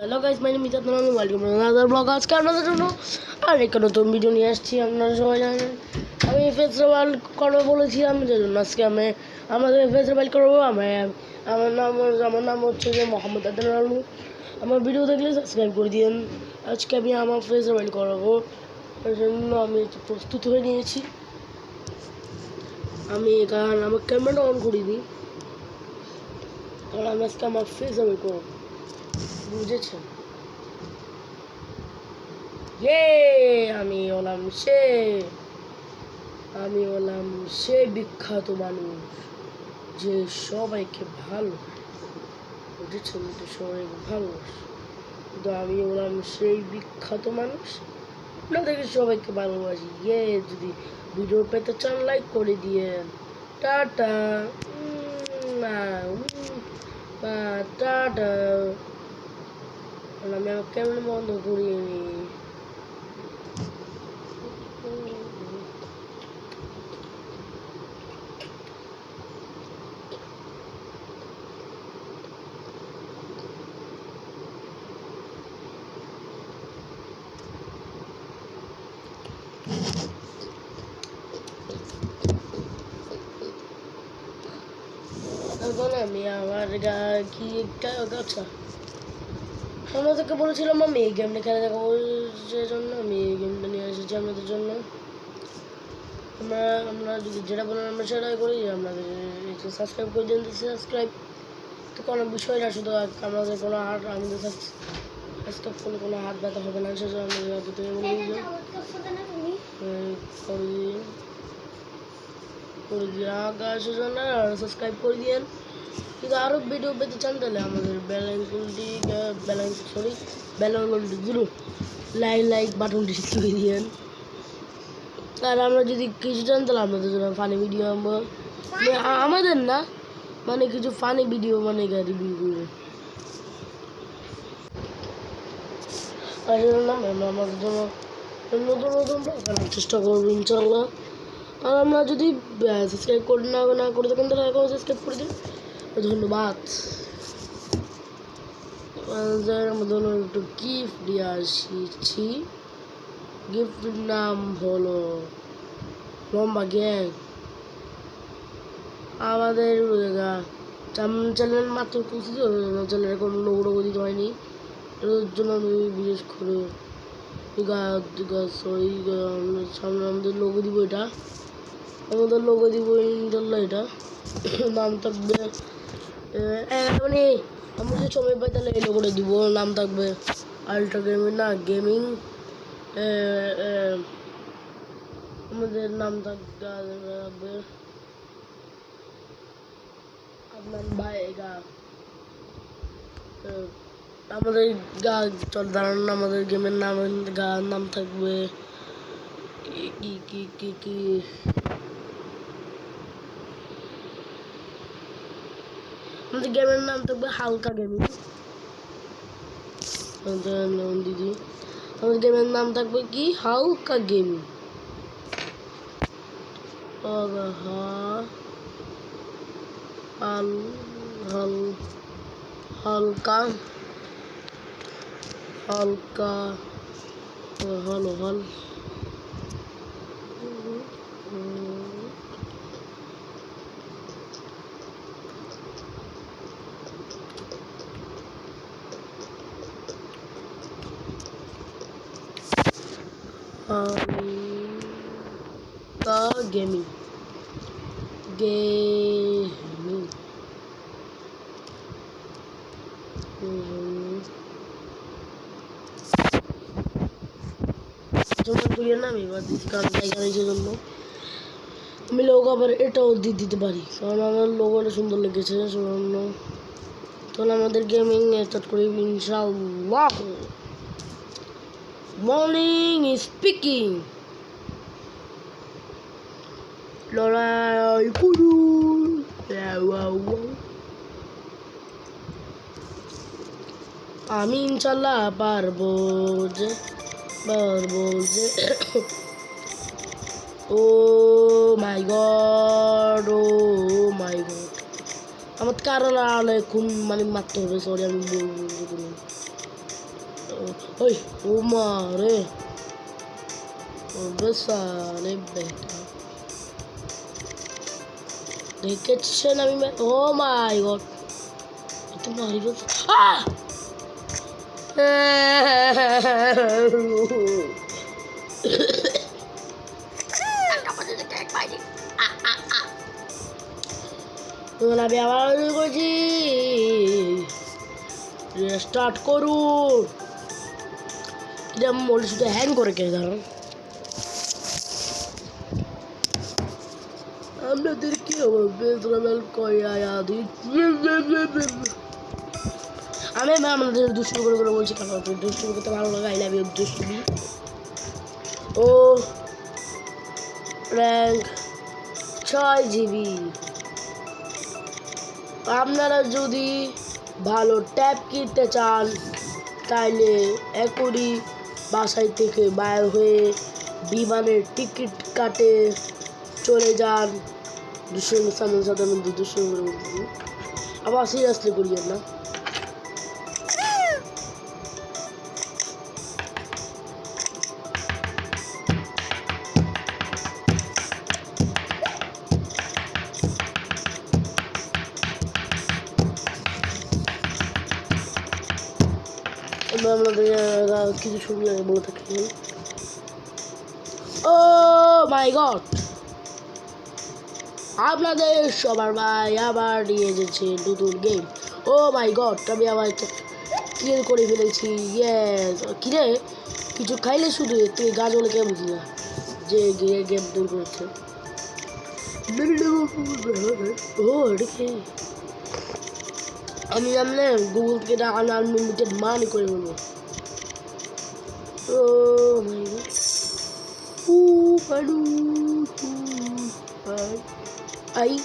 Hello guys my name Izad আমি welcome another blog আজকে আপনাদের জন্য আর একটা নতুন ভিডিও নিয়ে আসছি, আপনারা সবাই জানেন। আমি ফেস্টিভ্যাল করব বলেছিলাম যে জন্য আজকে আমি আমাদের ফেস্টিভ্যাল করব আমি, আমার নাম আমার নাম হচ্ছে যে মোহাম্মদ আদান আলমু। আমার ভিডিও দেখলে সাবস্ক্রাইব করে দিন আজকে আমি আমার ফেস্টিভ্যাল করাবো তার জন্য আমি প্রস্তুত হয়ে নিয়েছি। আমি এখানে আমার ক্যামেরাটা অন করে দিই। কারণ আমি আজকে আমার ফেস্টিভ্যাল করব বুঝেছেন? ইয়ে আমি হলাম সে, আমি হলাম সে বিখ্যাত মানুষ যে সবাইকে ভালো বুঝেছেন তো? সবাইকে ভালোবাসে কিন্তু আমি হলাম সেই বিখ্যাত মানুষ। আপনাদেরকে সবাইকে ভালোবাসি। ইয়ে যদি ভিডিও পেতে চান লাইক করে দিয়েন। টাটা। টাটা। আমি আমার ক্যামেরা বন্ধ করিয়ে নি এখন আমি আমার গা কি গা- গাছা আপনাদেরকে বলেছিলাম আমি এই গেমটা খেলে দেখাবো সেজন্য আমি এই গেমটা নিয়ে এসেছি আপনাদের জন্য। আমরা আমরা যদি যেটা বলেন আমরা সেটাই করি আপনাদের সাবস্ক্রাইব করে দিন সাবস্ক্রাইব তো কোনো বিষয় না শুধু আমাদের কোনো হাত আমাদের সাবস্ক্রাইব করলে কোনো হাত ব্যথা হবে না সেজন্য আমাদের আগে থেকে বলে এই করে দিয়ে আগা সেজন্য সাবস্ক্রাইব করে দিন যদি আরও ভিডিও পেতে চান তাহলে আমাদের বেলাঙ্কুলটি বেলাঙ্ক সরি বেলাঙ্কুলটি দিলু লাইক লাইক বাটনটি দিয়েন। আর আমরা যদি কিছু চান তাহলে জন্য ফানি ভিডিও মানে আমাদের না মানে কিছু ফানি ভিডিও মানে রিভিউ আমাদের জন্য নতুন নতুন চেষ্টা করব ইনশাল্লাহ আর আমরা যদি সাবস্ক্রাইব করে না করে থাকেন তাহলে সাবস্ক্রাইব করে দিন। ধন্যবাদ। আমাদের একটু গিফট দিয়ে আসছি। গিফটের নাম হলো লম্বা গ্যাং আমাদের চ্যানেল মাত্র খুঁজছি তো চ্যানেলে কোনো দিতে হয়নি। এর জন্য আমি বিশেষ করে সরি সামনে আমাদের লোগো দিব এটা। আমাদের লোগো দিব ইনশাল্লাহ এটা। নাম থাকবে আমরা যদি সময় পাই তাহলে এই লোগোটা দিব, নাম থাকবে আল্ট্রা গেমিং না গেমিং আমাদের নাম থাকবে আপনার ভাই, গা। আমাদের গা, চল দাঁড়ান, আমাদের গেমের নাম, গা, নাম থাকবে। কি কি কি কি? আমাদের গেমের নাম থাকবে হালকা গেমিং দিদি আমাদের গেমের নাম থাকবে কি হালকা গেমিং হাল হাল হালকা হালকা হলো হল হালকা গেমিং না আমি এবার জন্য আমি লোক আবার এটাও দিতে পারি কারণ আমার লোগোটা সুন্দর লেগেছে সেজন্য তাহলে আমাদের গেমিং স্টার্ট করি ইনশাল্লাহ মর্নিং স্পিকিং লড়াই করুন আমি ইনশাল্লাহ পারব যে পারব যে ও my god O my god আমার কারণ আলাইকুম মানে মারতে হবে সরি আমি ওই ও মা রে বেসারে বেটা দেখেছেন আমি ও মাই গড। এত মারি বলছে আহ! তখন আমি আবার শুরু করছি। স্টার্ট করুন। এটা মনে শুধু হ্যাং করে কে ধরুন আপনাদেরকে আমার বেদরামেল কয়া দিই আমি আমি আপনাদের দুষ্টুমি করে করে বলছি আপনাদের দুষ্টুমি করতে ভালো লাগে আই লাভ ইউ ও র্যাঙ্ক ছয় জিবি আপনারা যদি ভালো ট্যাপ কিনতে চান, তাইলে এখনই বাসায় থেকে বাইর হয়ে বিমানের টিকিট কাটে চলে যান। দুশো সামনে সাথে মধ্যে দুশো আবার সিরিয়াসলি করিয়েন না আমি আপনাদের আহ, কিছু ছবি আগে বলে থাকি ও মাই গড আপনাদের সবার ভাই আবার নিয়ে এসেছে নতুন গেম ও মাই গড আমি আবার ক্লিয়ার করে ফেলেছি। ইয়েস কিরে? কিছু খাইলে শুধু? তুই গাছ বলে কে বুঝি না। যে গেম দূর করছে? আমি জানলে গুগল থেকে আনলিমিটেড মানি করে বলব। ও মাই গড ও আই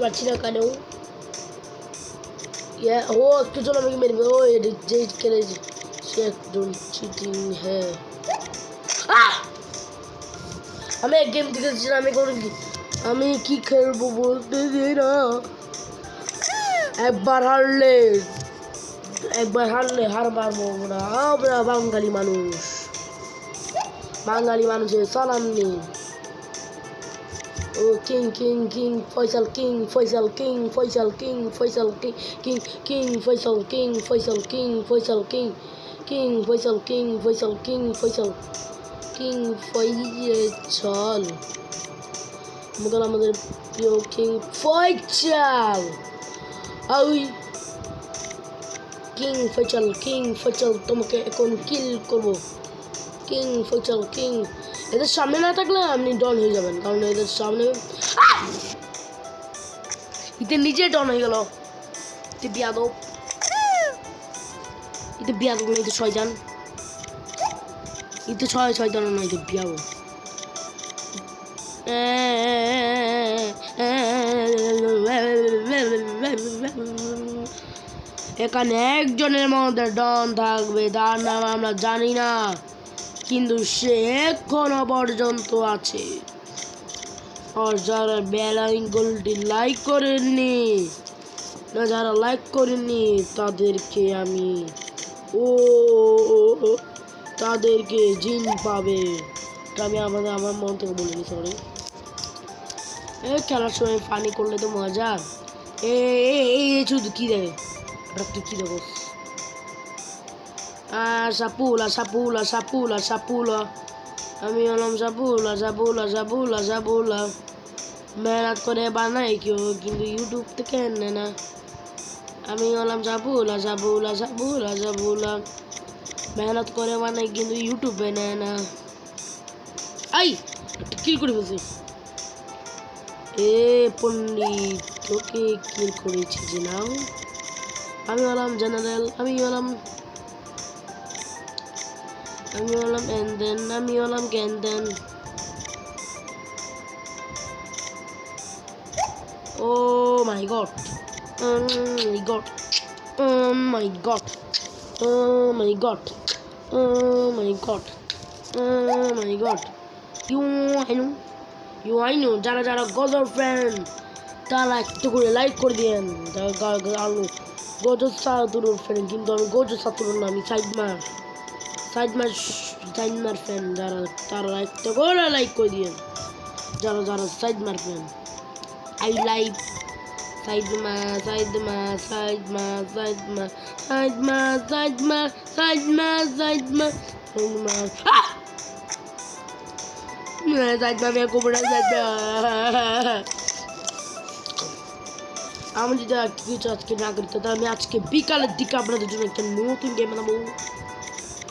পারছি না কেন। ইয়া, ও, একটু চলো আমাকে মেরবে ও যে খেলেছে সে একদম চিটিং হ্যাঁ। আমি এক গেম জিতেছি আমি কোনো আমি কি খেলব বলতে দিই না। একবার হারলে একবার হারলে হার মারবো না। আমরা বাঙালি মানুষ। বাঙালি মানুষের সালাম নেই। ও king king king Faisal king Faisal king Faisal king Faisal king king king Faisal king Faisal king Faisal king king Faisal king Faisal king Faisal king Faisal Mughal আমাদের প্রিয় কিং ফয়সাল ওই কিং ফয়সাল কিং ফয়সাল তোমাকে এখন কিল করব king Faisal king এদের সামনে না থাকলে আপনি ডন হয়ে যাবেন, কারণ এদের সামনে! ইতে নিজে ডন হয়ে গেল। এখানে একজনের মধ্যে ডন থাকবে, তার নাম আমরা জানি না। কিন্তু সে এখনও পর্যন্ত আছে আর যারা বেলাইন গোলটি লাইক করেননি না যারা লাইক করেননি তাদেরকে আমি ও তাদেরকে জিন পাবে আমি আমাদের আমার মন থেকে বলিনি সরি এ খেলার সময় পানি করলে তো মজা এ শুধু কী দেবে তুই কী দেবো Ah, sapula, sapula, sapula, sapula. আমি হলাম সাপুলা সাপুলা সাপুলা সাপুলা মেহনত করে বানাই কেউ কিন্তু ইউটিউব থেকে এনে না আমি হলাম সাপুলা সাপুলা সাপুলা সাপুলা মেহনত করে বানাই কিন্তু ইউটিউবে নেয় না আই কিল করে ফেলছি এ পণ্ডিত তোকে কিল করেছি যে নাও আমি হলাম জেনারেল আমি হলাম আমি হলাম এন্দেন আমি হলাম গেন্দেন ও my god my god my god my god my god my god you Ainu you আইনু যারা যারা গজর ফ্রেন্ড তারা একটু করে লাইক করে দিয়েন। আলু গজর সাতুর ফ্রেন্ড কিন্তু আমি গজর সাতুর না, আমি সাইড মার। সাইড মার সাইড মার ফ্যান, যারা, তারা একটা করে লাইক করে দিয়েন? যারা যারা সাইড মার ফ্যান। আই লাইক সাইড মা সাইড মা আমি যদি কিছু আজকে না করতে তাহলে আমি আজকে বিকালের দিকে আপনাদের জন্য একটা নতুন গেম বানাবো।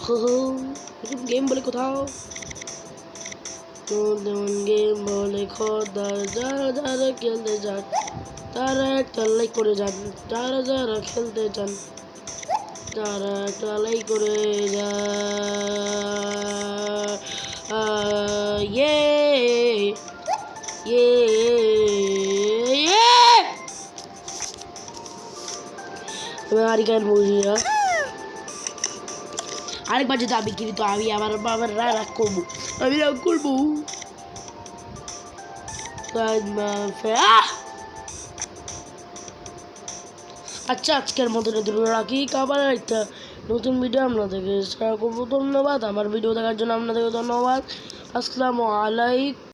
গেম বলে কোথাও নতুন গেম বলে খোদা যারা যারা খেলতে যান তারা একটা লাইক করে যান যারা যারা খেলতে চান তারা একটা লাইক করে যান ইয়ে ইয়ে ইয়ে আমি আর গান বলছি না আরেকবার যদি দাবি কিনি তো আমি আবার আবার রাগ করব। আমি রাগ করব। আচ্ছা আজকের মতো রাখি খাবার একটা নতুন ভিডিও আপনাদেরকে শেয়ার করব। ধন্যবাদ। আমার ভিডিও দেখার জন্য আপনাদেরকে ধন্যবাদ। আসসালামু আলাইকুম।